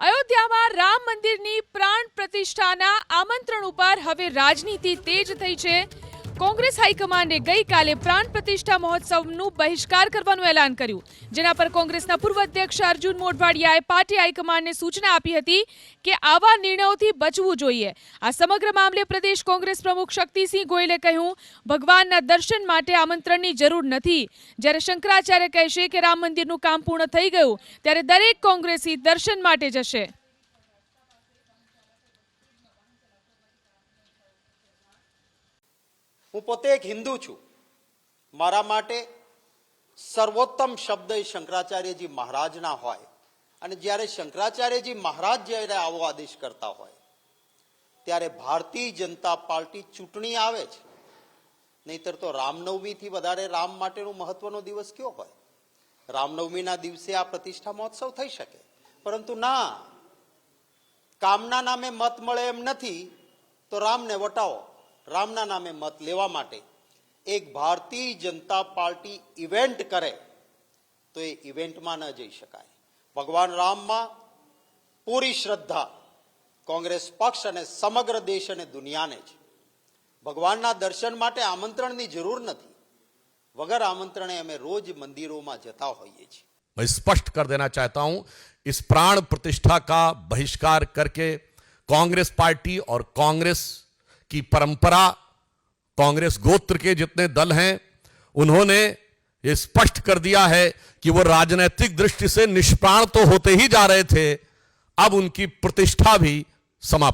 અયોધ્યામાં રામ મંદિરની પ્રાણ પ્રતિષ્ઠાના આમંત્રણ ઉપર હવે રાજનીતિ તેજ થઈ છે. કોંગ્રેસ હાઈકમાન્ડે ગઈકાલે પ્રાણ પ્રતિષ્ઠા મહોત્સવનું બહિષ્કાર કરવાનું એલાન કર્યું. જેના પર કોંગ્રેસના પૂર્વ અધ્યક્ષ અર્જુન મોઢવાડિયાએ પાર્ટી હાઈકમાન્ડને સૂચના આપી હતી કે આવા નિર્ણયોથી બચવું જોઈએ. આ સમગ્ર મામલે પ્રદેશ કોંગ્રેસ પ્રમુખ શક્તિસિંહ ગોયલે કહ્યું, ભગવાનના દર્શન માટે આમંત્રણની જરૂર નથી. જ્યારે શંકરાચાર્ય કહેશે કે રામ મંદિરનું કામ પૂર્ણ થઈ ગયું, ત્યારે દરેક કોંગ્રેસી દર્શન માટે જશે. હું પોતે એક હિન્દુ છું. મારા માટે સર્વોત્તમ શબ્દ એ શંકરાચાર્યજી મહારાજના હોય અને જ્યારે શંકરાચાર્યજી મહારાજ જ્યારે આવો આદેશ કરતા હોય, ત્યારે ભારતીય જનતા પાર્ટી ચૂંટણી આવે છે. નહીતર તો રામનવમીથી વધારે રામ માટેનો મહત્વનો દિવસ કયો હોય? રામનવમીના દિવસે આ પ્રતિષ્ઠા મહોત્સવ થઈ શકે. પરંતુ ના, કામના નામે મત મળે એમ નથી, તો રામને વટાવો. રામના નામે મત લેવા માટે એક ભારતીય જનતા પાર્ટી ઇવેન્ટ કરે તો એ ઇવેન્ટમાં ન જઈ શકાય ભગવાન રામમાં પૂરી શ્રદ્ધા કોંગ્રેસ પક્ષ અને સમગ્ર દેશ અને દુનિયાને છે ભગવાનના દર્શન માટે આમંત્રણની જરૂર નથી વગર આમંત્રણે અમે રોજ મંદિરોમાં જતા હોઈએ છીએ मैं स्पष्ट कर देना चाहता हूं इस प्राण प्रतिष्ठा का बहिष्कार करके कांग्रेस पार्टी और कांग्रेस की परंपरा कांग्रेस गोत्र के जितने दल हैं, उन्होंने ये स्पष्ट कर दिया है कि वो राजनीतिक दृष्टि से निष्प्राण तो होते ही जा रहे थे, अब उनकी प्रतिष्ठा भी समाप्त